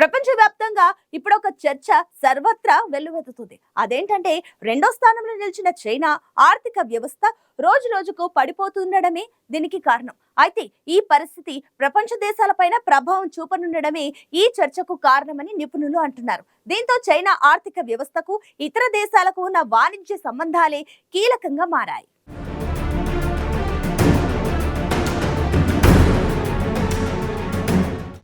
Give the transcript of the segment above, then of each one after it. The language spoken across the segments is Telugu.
ప్రపంచవ్యాప్తంగా ఇప్పుడు ఒక చర్చ సర్వత్రా వెల్లువెత్తుతుంది. అదేంటంటే రెండో స్థానంలో నిలిచిన చైనా ఆర్థిక వ్యవస్థ రోజు రోజుకు పడిపోతుండడమే దీనికి కారణం. అయితే ఈ పరిస్థితి ప్రపంచ దేశాలపైన ప్రభావం చూపనుండడమే ఈ చర్చకు కారణమని నిపుణులు అంటున్నారు. దీంతో చైనా ఆర్థిక వ్యవస్థకు ఇతర దేశాలకు ఉన్న వాణిజ్య సంబంధాలే కీలకంగా మారాయి.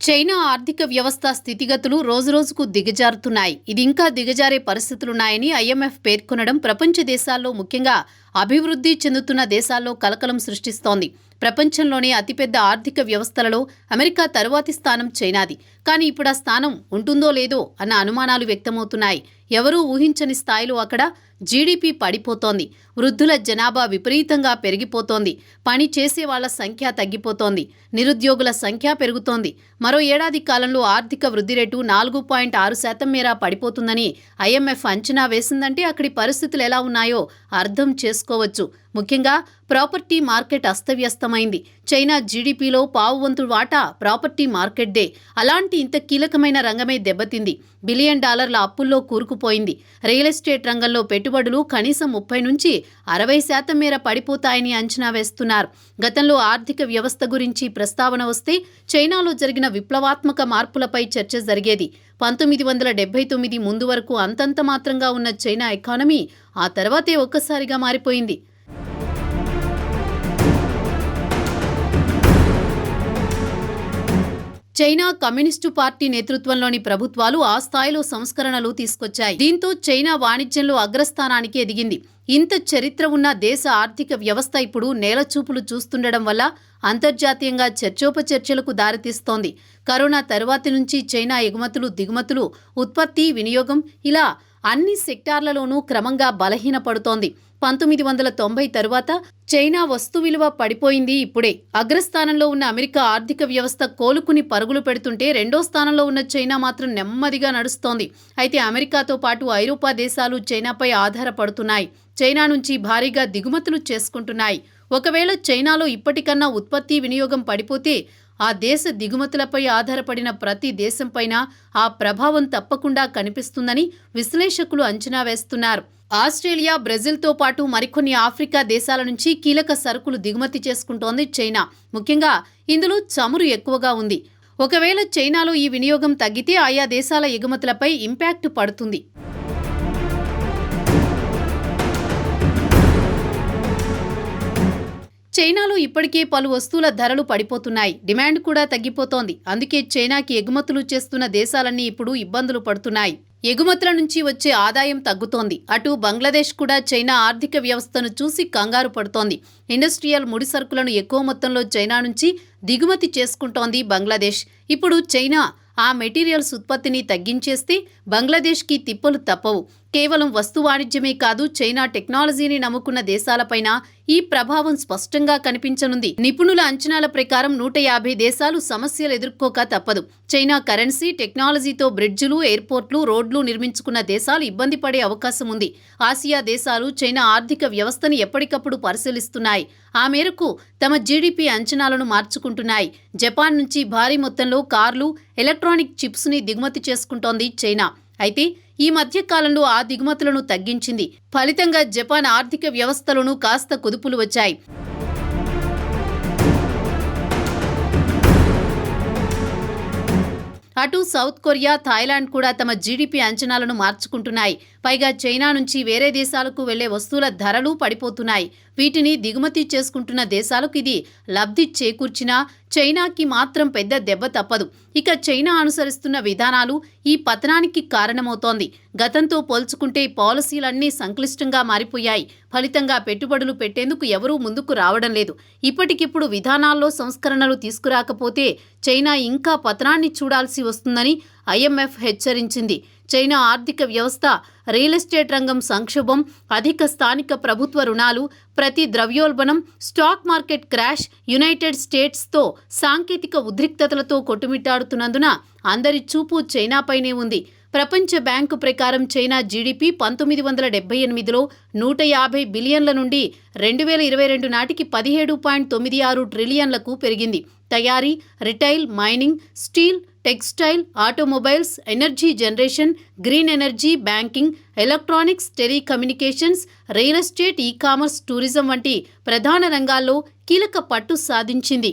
చైనా ఆర్థిక వ్యవస్థ స్థితిగతులు రోజురోజుకు దిగజారుతున్నాయి. ఇది ఇంకా దిగజారే పరిస్థితులున్నాయని ఐఎంఎఫ్ పేర్కొనడం ప్రపంచ దేశాల్లో ముఖ్యంగా అభివృద్ధి చెందుతున్న దేశాల్లో కలకలం సృష్టిస్తోంది. ప్రపంచంలోనే అతిపెద్ద ఆర్థిక వ్యవస్థలలో అమెరికా తరువాతి స్థానం చైనాది. కానీ ఇప్పుడు ఆ స్థానం ఉంటుందో లేదో అన్న అనుమానాలు వ్యక్తమవుతున్నాయి. ఎవరూ ఊహించని స్థాయిలో అక్కడ జీడిపి పడిపోతోంది. వృద్ధుల జనాభా విపరీతంగా పెరిగిపోతోంది. పని చేసే వాళ్ళ సంఖ్య తగ్గిపోతోంది. నిరుద్యోగుల సంఖ్య పెరుగుతోంది. మరో ఏడాది కాలంలో ఆర్థిక వృద్ధి రేటు నాలుగు పాయింట్ ఆరు శాతం మేర పడిపోతుందని ఐఎంఎఫ్ అంచనా వేసిందంటే అక్కడి పరిస్థితులు ఎలా ఉన్నాయో అర్థం చేసుకోవచ్చు. ముఖ్యంగా ప్రాపర్టీ మార్కెట్ అస్తవ్యస్తమైంది. చైనా జీడీపీలో పావు వంతు వాటా ప్రాపర్టీ మార్కెట్దే అలాంటి ఇంత కీలకమైన రంగమే దెబ్బతింది. బిలియన్ డాలర్ల అప్పుల్లో కూరుకుపోయింది. రియల్ ఎస్టేట్ రంగంలో పెట్టుబడులు కనీసం ముప్పై నుంచి అరవై శాతం మేర పడిపోతాయని అంచనా వేస్తున్నారు. గతంలో ఆర్థిక వ్యవస్థ గురించి ప్రస్తావన వస్తే చైనాలో జరిగిన విప్లవాత్మక మార్పులపై చర్చ జరిగేది. పంతొమ్మిది వందల డెబ్బై తొమ్మిది ముందు వరకు అంతంత మాత్రంగా ఉన్న చైనా ఎకానమీ ఆ తర్వాతే ఒక్కసారిగా మారిపోయింది. చైనా కమ్యూనిస్టు పార్టీ నేతృత్వంలోని ప్రభుత్వాలు ఆ స్థాయిలో సంస్కరణలు తీసుకొచ్చాయి. దీంతో చైనా వాణిజ్యంలో అగ్రస్థానానికి ఎదిగింది. ఇంత చరిత్ర ఉన్న దేశ ఆర్థిక వ్యవస్థ ఇప్పుడు నేలచూపులు చూస్తుండడం వల్ల అంతర్జాతీయంగా చర్చోపచర్చలకు దారితీస్తోంది. కరోనా తరువాతి నుంచి చైనా ఎగుమతులు దిగుమతులు ఉత్పత్తి వినియోగం ఇలా అన్ని సెక్టార్లలోనూ క్రమంగా బలహీనపడుతోంది. పంతొమ్మిది వందల తొంభై తరువాత చైనా వస్తు విలువ పడిపోయింది ఇప్పుడే. అగ్రస్థానంలో ఉన్న అమెరికా ఆర్థిక వ్యవస్థ కోలుకుని పరుగులు పెడుతుంటే రెండో స్థానంలో ఉన్న చైనా మాత్రం నెమ్మదిగా నడుస్తోంది. అయితే అమెరికాతో పాటు ఐరోపా దేశాలు చైనాపై ఆధారపడుతున్నాయి. చైనా నుంచి భారీగా దిగుమతులు చేసుకుంటున్నాయి. ఒకవేళ చైనాలో ఇప్పటికన్నా ఉత్పత్తి వినియోగం పడిపోతే ఆ దేశ దిగుమతులపై ఆధారపడిన ప్రతి దేశంపైన ఆ ప్రభావం తప్పకుండా కనిపిస్తుందని విశ్లేషకులు అంచనా వేస్తున్నారు. ఆస్ట్రేలియా బ్రెజిల్తో పాటు మరికొన్ని ఆఫ్రికా దేశాల నుంచి కీలక సరుకులు దిగుమతి చేసుకుంటోంది చైనా. ముఖ్యంగా ఇందులో చమురు ఎక్కువగా ఉంది. ఒకవేళ చైనాలో ఈ వినియోగం తగ్గితే ఆయా దేశాల ఎగుమతులపై ఇంపాక్ట్ పడుతుంది. చైనాలో ఇప్పటికే పలు వస్తువుల ధరలు పడిపోతున్నాయి. డిమాండ్ కూడా తగ్గిపోతోంది. అందుకే చైనాకి ఎగుమతులు చేస్తున్న దేశాలన్నీ ఇప్పుడు ఇబ్బందులు పడుతున్నాయి. ఎగుమతుల నుంచి వచ్చే ఆదాయం తగ్గుతోంది. అటు బంగ్లాదేశ్ కూడా చైనా ఆర్థిక వ్యవస్థను చూసి కంగారు పడుతోంది. ఇండస్ట్రియల్ ముడి సరుకులను ఎక్కువ మొత్తంలో చైనా నుంచి దిగుమతి చేసుకుంటోంది బంగ్లాదేశ్. ఇప్పుడు చైనా ఆ మెటీరియల్స్ ఉత్పత్తిని తగ్గించేస్తే బంగ్లాదేశ్కి తిప్పలు తప్పవు. కేవలం వస్తు వాణిజ్యమే కాదు చైనా టెక్నాలజీని నమ్ముకున్న దేశాలపైన ఈ ప్రభావం స్పష్టంగా కనిపించనుంది. నిపుణుల అంచనాల ప్రకారం నూట యాభై దేశాలు సమస్యలు ఎదుర్కోక తప్పదు. చైనా కరెన్సీ టెక్నాలజీతో బ్రిడ్జులు ఎయిర్పోర్ట్లు రోడ్లు నిర్మించుకున్న దేశాలు ఇబ్బంది పడే అవకాశం ఉంది. ఆసియా దేశాలు చైనా ఆర్థిక వ్యవస్థని ఎప్పటికప్పుడు పరిశీలిస్తున్నాయి. ఆ మేరకు తమ జీడీపీ అంచనాలను మార్చుకుంటున్నాయి. జపాన్ నుంచి భారీ మొత్తంలో కార్లు ఎలక్ట్రానిక్ చిప్స్ని దిగుమతి చేసుకుంటోంది చైనా. అయితే ఈ మధ్య కాలంలో ఆ దిగుమతులను తగ్గించింది. ఫలితంగా జపాన్ ఆర్థిక వ్యవస్థలోనూ కాస్త కుదుపులు వచ్చాయి. అటు సౌత్ కొరియా థాయిలాండ్ కూడా తమ జీడీపీ అంచనాలను మార్చుకుంటున్నాయి. పైగా చైనా నుంచి వేరే దేశాలకు వెళ్ళే వస్తువుల ధరలు పడిపోతున్నాయి. వీటిని దిగుమతి చేసుకుంటున్న దేశాలకు ఇది లబ్ధి చేకూర్చినా చైనాకి మాత్రం పెద్ద దెబ్బ తప్పదు. ఇక చైనా అనుసరిస్తున్న విధానాలు ఈ పతనానికి కారణమవుతోంది. గతంతో పోల్చుకుంటే పాలసీలన్నీ సంక్లిష్టంగా మారిపోయాయి. ఫలితంగా పెట్టుబడులు పెట్టేందుకు ఎవరూ ముందుకు రావడం లేదు. ఇప్పటికిప్పుడు విధానాల్లో సంస్కరణలు తీసుకురాకపోతే చైనా ఇంకా పతనాన్ని చూడాల్సి వస్తుందని ఐఎంఎఫ్ హెచ్చరించింది. చైనా ఆర్థిక వ్యవస్థ రియల్ ఎస్టేట్ రంగం సంక్షోభం అధిక స్థానిక ప్రభుత్వ రుణాలు ప్రతి ద్రవ్యోల్బణం స్టాక్ మార్కెట్ క్రాష్ యునైటెడ్ స్టేట్స్తో సాంకేతిక ఉద్రిక్తతలతో కొట్టుమిట్టాడుతున్నందున అందరి చూపు చైనాపైనే ఉంది. ప్రపంచ బ్యాంకు ప్రకారం చైనా జీడీపీ పంతొమ్మిది వందల డెబ్బై ఎనిమిదిలో నూట యాభై బిలియన్ల నుండి రెండు వేల ఇరవై రెండు నాటికి పదిహేడు పాయింట్ తొమ్మిది ఆరు ట్రిలియన్లకు పెరిగింది. తయారీ retail mining steel textile automobiles energy generation green energy banking electronics telecommunications real estate e commerce tourism వంటి ప్రధాన రంగాల్లో కీలక పట్టు సాధించింది.